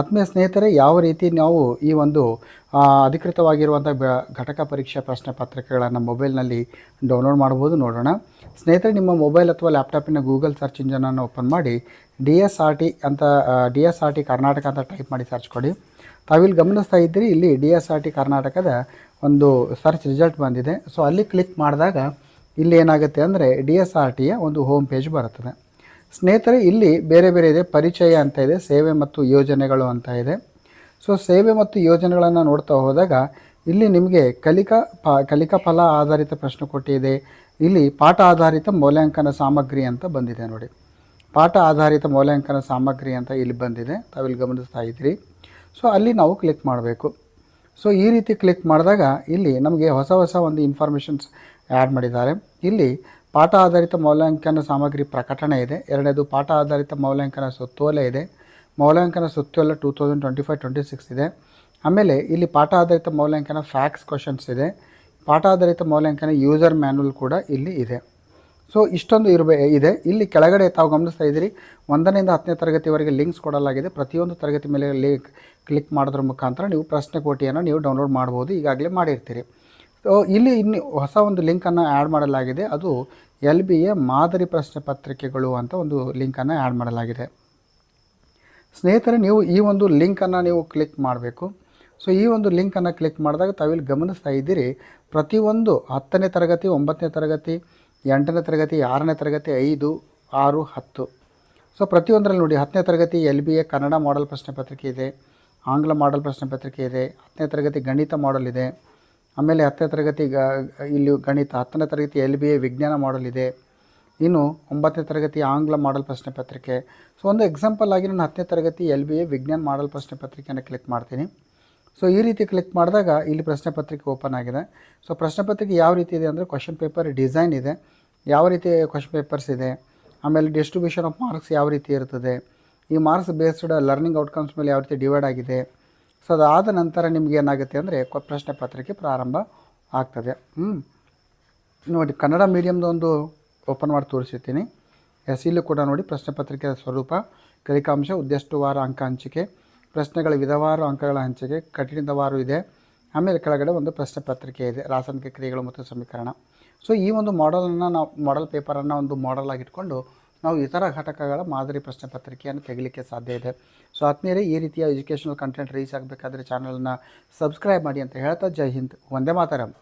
ಆತ್ಮೀಯ ಸ್ನೇಹಿತರೆ, ಯಾವ ರೀತಿ ನಾವು ಈ ಒಂದು ಅಧಿಕೃತವಾಗಿರುವಂಥ ಘಟಕ ಪರೀಕ್ಷಾ ಪ್ರಶ್ನೆ ಪತ್ರಿಕೆಗಳನ್ನು ಮೊಬೈಲ್ನಲ್ಲಿ ಡೌನ್ಲೋಡ್ ಮಾಡ್ಬೋದು ನೋಡೋಣ. ಸ್ನೇಹಿತರೆ, ನಿಮ್ಮ ಮೊಬೈಲ್ ಅಥವಾ ಲ್ಯಾಪ್ಟಾಪಿನ ಗೂಗಲ್ ಸರ್ಚ್ ಇಂಜನನ್ನು ಓಪನ್ ಮಾಡಿ, ಡಿ ಎಸ್ ಆರ್ ಟಿ ಅಂತ D S R T Karnataka ಅಂತ ಟೈಪ್ ಮಾಡಿ ಸರ್ಚ್ ಕೊಡಿ. ತಾವಿಲ್ಲಿ ಗಮನಿಸ್ತಾ ಇದ್ದೀರಿ, ಇಲ್ಲಿ ಡಿ ಎಸ್ ಆರ್ ಟಿ ಕರ್ನಾಟಕದ ಒಂದು ಸರ್ಚ್ ರಿಸಲ್ಟ್ ಬಂದಿದೆ. ಸೊ, ಅಲ್ಲಿ ಕ್ಲಿಕ್ ಮಾಡಿದಾಗ ಇಲ್ಲಿ ಏನಾಗುತ್ತೆ ಅಂದರೆ, ಡಿ ಎಸ್ ಆರ್ ಟಿಯ ಒಂದು ಹೋಮ್ ಪೇಜ್ ಬರುತ್ತದೆ. ಸ್ನೇಹಿತರೆ, ಇಲ್ಲಿ ಬೇರೆ ಬೇರೆ ಇದೆ. ಪರಿಚಯ ಅಂತ ಇದೆ, ಸೇವೆ ಮತ್ತು ಯೋಜನೆಗಳು ಅಂತ ಇದೆ. ಸೊ ಸೇವೆ ಮತ್ತು ಯೋಜನೆಗಳನ್ನು ನೋಡ್ತಾ ಹೋದಾಗ, ಇಲ್ಲಿ ನಿಮಗೆ ಕಲಿಕಾ ಪ, ಕಲಿಕಾ ಫಲ ಆಧಾರಿತ ಪ್ರಶ್ನೆ ಕೊಟ್ಟಿದೆ ಇಲ್ಲಿ ಪಾಠ ಆಧಾರಿತ ಮೌಲ್ಯಾಂಕನ ಸಾಮಗ್ರಿ ಅಂತ ಬಂದಿದೆ ನೋಡಿ. ಪಾಠ ಆಧಾರಿತ ಮೌಲ್ಯಾಂಕನ ಸಾಮಗ್ರಿ ಅಂತ ಇಲ್ಲಿ ಬಂದಿದೆ. ತಾವಿಲ್ಲಿ ಗಮನಿಸ್ತಾ ಇದ್ದೀರಿ. ಸೊ ಅಲ್ಲಿ ನಾವು ಕ್ಲಿಕ್ ಮಾಡಬೇಕು. ಸೊ ಈ ರೀತಿ ಕ್ಲಿಕ್ ಮಾಡಿದಾಗ, ಇಲ್ಲಿ ನಮಗೆ ಹೊಸ ಹೊಸ ಒಂದು ಇನ್ಫಾರ್ಮೇಷನ್ಸ್ ಆ್ಯಡ್ ಮಾಡಿದ್ದಾರೆ. ಇಲ್ಲಿ ಪಾಠ ಆಧಾರಿತ ಮೌಲ್ಯಾಂಕನ ಸಾಮಗ್ರಿ ಪ್ರಕಟಣೆ ಇದೆ. ಎರಡನೇದು, ಪಾಠ ಆಧಾರಿತ ಮೌಲ್ಯಾಂಕನ ಸುತ್ತೋಲೆ ಇದೆ. ಮೌಲ್ಯಾಂಕನ ಸುತ್ತೋಲೆ two thousand twenty five twenty six ಇದೆ. ಆಮೇಲೆ ಇಲ್ಲಿ ಪಾಠ ಆಧಾರಿತ ಮೌಲ್ಯಾಂಕನ ಫ್ಯಾಕ್ಸ್ ಕ್ವಶನ್ಸ್ ಇದೆ. ಪಾಠ ಆಧಾರಿತ ಮೌಲ್ಯಾಂಕನ ಯೂಸರ್ ಮ್ಯಾನ್ಯಲ್ ಕೂಡ ಇಲ್ಲಿ ಇದೆ. ಸೊ ಇಷ್ಟೊಂದು ಇರಬೇ, ಇದೆ. ಇಲ್ಲಿ ಕೆಳಗಡೆ ತಾವು ಗಮನಿಸ್ತಾ ಇದ್ದೀರಿ ಒಂದನೆಯಿಂದ ಹತ್ತನೇ ತರಗತಿವರೆಗೆ ಲಿಂಕ್ಸ್ ಕೊಡಲಾಗಿದೆ. ಪ್ರತಿಯೊಂದು ತರಗತಿ ಮೇಲೆ ಲಿಂಕ್ ಕ್ಲಿಕ್ ಮಾಡೋದ್ರ ಮುಖಾಂತರ ನೀವು ಪ್ರಶ್ನೆ ಕೋಟಿಯನ್ನು ನೀವು ಡೌನ್ಲೋಡ್ ಮಾಡ್ಬೋದು. ಈಗಾಗಲೇ ಮಾಡಿರ್ತೀರಿ. ಸೊ ಇಲ್ಲಿ ಇನ್ನು ಹೊಸ ಒಂದು ಲಿಂಕನ್ನು ಆ್ಯಡ್ ಮಾಡಲಾಗಿದೆ. ಅದು ಎಲ್ ಬಿ ಎ ಮಾದರಿ ಪ್ರಶ್ನೆ ಪತ್ರಿಕೆಗಳು ಅಂತ ಒಂದು ಲಿಂಕನ್ನು ಆ್ಯಡ್ ಮಾಡಲಾಗಿದೆ. ಸ್ನೇಹಿತರೆ, ನೀವು ಈ ಒಂದು ಲಿಂಕನ್ನು ನೀವು ಕ್ಲಿಕ್ ಮಾಡಬೇಕು. ಸೊ, ಈ ಒಂದು ಲಿಂಕನ್ನು ಕ್ಲಿಕ್ ಮಾಡಿದಾಗ ತಾವಿಲ್ಲಿ ಗಮನಿಸ್ತಾ ಇದ್ದೀರಿ, ಪ್ರತಿಯೊಂದು ಹತ್ತನೇ ತರಗತಿ, ಒಂಬತ್ತನೇ ತರಗತಿ, ಎಂಟನೇ ತರಗತಿ, ಆರನೇ ತರಗತಿ, ಐದು, ಆರು, ಹತ್ತು. ಸೊ, ಪ್ರತಿಯೊಂದರಲ್ಲಿ ನೋಡಿ, ಹತ್ತನೇ ತರಗತಿ L B A Kannada model ಪ್ರಶ್ನೆ ಪತ್ರಿಕೆ ಇದೆ, ಆಂಗ್ಲ ಮಾಡೆಲ್ ಪ್ರಶ್ನೆ ಪತ್ರಿಕೆ ಇದೆ, ಹತ್ತನೇ ತರಗತಿ ಗಣಿತ ಮಾಡೆಲ್ ಇದೆ. ಆಮೇಲೆ ಹತ್ತನೇ ತರಗತಿ ಗ ಇಲ್ಲಿ ಗಣಿತ, ಹತ್ತನೇ ತರಗತಿ ಎಲ್ ಬಿ ಎ ವಿಜ್ಞಾನ ಮಾಡಲ್ ಇದೆ. ಇನ್ನು ಒಂಬತ್ತನೇ ತರಗತಿ ಆಂಗ್ಲ ಮಾಡಲ್ ಪ್ರಶ್ನೆ ಪತ್ರಿಕೆ. ಸೊ ಒಂದು ಎಕ್ಸಾಂಪಲ್ ಆಗಿ ನಾನು ಹತ್ತನೇ ತರಗತಿ ಎಲ್ ಬಿ ಎ ವಿಜ್ಞಾನ ಮಾಡಲ್ ಪ್ರಶ್ನೆ ಪತ್ರಿಕೆಯನ್ನು ಕ್ಲಿಕ್ ಮಾಡ್ತೀನಿ. ಸೊ ಈ ರೀತಿ ಕ್ಲಿಕ್ ಮಾಡಿದಾಗ ಇಲ್ಲಿ ಪ್ರಶ್ನೆ ಪತ್ರಿಕೆ ಓಪನ್ ಆಗಿದೆ. ಸೊ ಪ್ರಶ್ನೆ ಪತ್ರಿಕೆ ಯಾವ ರೀತಿ ಇದೆ ಅಂದರೆ ಕ್ವಶನ್ ಪೇಪರ್ ಡಿಸೈನ್ ಇದೆ. ಯಾವ ರೀತಿ ಕ್ವಶನ್ ಪೇಪರ್ಸ್ ಇದೆ. ಆಮೇಲೆ ಡಿಸ್ಟ್ರಿಬ್ಯೂಷನ್ ಆಫ್ ಮಾರ್ಕ್ಸ್ ಯಾವ ರೀತಿ ಇರ್ತದೆ. ಈ ಮಾರ್ಕ್ಸ್ ಬೇಸ್ಡ್ ಲರ್ನಿಂಗ್ ಔಟ್ಕಮ್ಸ್ ಮೇಲೆ ಯಾವ ರೀತಿ ಡಿವೈಡ್ ಆಗಿದೆ. ಸೊ, ಅದಾದ ನಂತರ ನಿಮ್ಗೆ ಏನಾಗುತ್ತೆ ಅಂದರೆ ಪ್ರಶ್ನೆ ಪತ್ರಿಕೆ ಪ್ರಾರಂಭ ಆಗ್ತದೆ. ನೋಡಿ, ಕನ್ನಡ ಮೀಡಿಯಮ್ದು ಒಂದು ಓಪನ್ ಮಾಡಿ ತೋರಿಸಿರ್ತೀನಿ. ಎಸ್, ಇಲ್ಲೂ ಕೂಡ ನೋಡಿ, ಪ್ರಶ್ನೆ ಪತ್ರಿಕೆಯ ಸ್ವರೂಪ, ಕಲಿಕಾಂಶ, ಉದ್ದೇಶವಾರ ಅಂಕ ಹಂಚಿಕೆ, ಪ್ರಶ್ನೆಗಳ ವಿಧವಾರು ಅಂಕಗಳ ಹಂಚಿಕೆ ಕಠಿಣದವಾರು ಇದೆ. ಆಮೇಲೆ ಕೆಳಗಡೆ ಒಂದು ಪ್ರಶ್ನೆ ಪತ್ರಿಕೆ ಇದೆ, ರಾಸಾಯನಿಕ ಕ್ರಿಯೆಗಳು ಮತ್ತು ಸಮೀಕರಣ. ಸೊ, ಈ ಒಂದು ಮಾಡಲನ್ನು ನಾವು ಮಾಡೆಲ್ ಪೇಪರನ್ನು ಒಂದು ಮಾಡೆಲ್ ಆಗಿಟ್ಕೊಂಡು ನಾವು ಇತರ ಘಟಕಗಳ ಮಾದರಿ ಪ್ರಶ್ನೆ ಪತ್ರಿಕೆಯನ್ನು ತೆಗಿಲಿಕ್ಕೆ ಸಾಧ್ಯ ಇದೆ. ಸೊ ಆತ್ಮೀಯರೇ, ಈ ರೀತಿಯ ಎಜುಕೇಷನಲ್ ಕಂಟೆಂಟ್ ರೀಚ್ ಆಗಬೇಕಾದ್ರೆ ಚಾನಲನ್ನು ಸಬ್ಸ್ಕ್ರೈಬ್ ಮಾಡಿ ಅಂತ ಹೇಳ್ತಾ ಜೈ ಹಿಂದ್. ಒಂದೇ ಮಾತರಂ.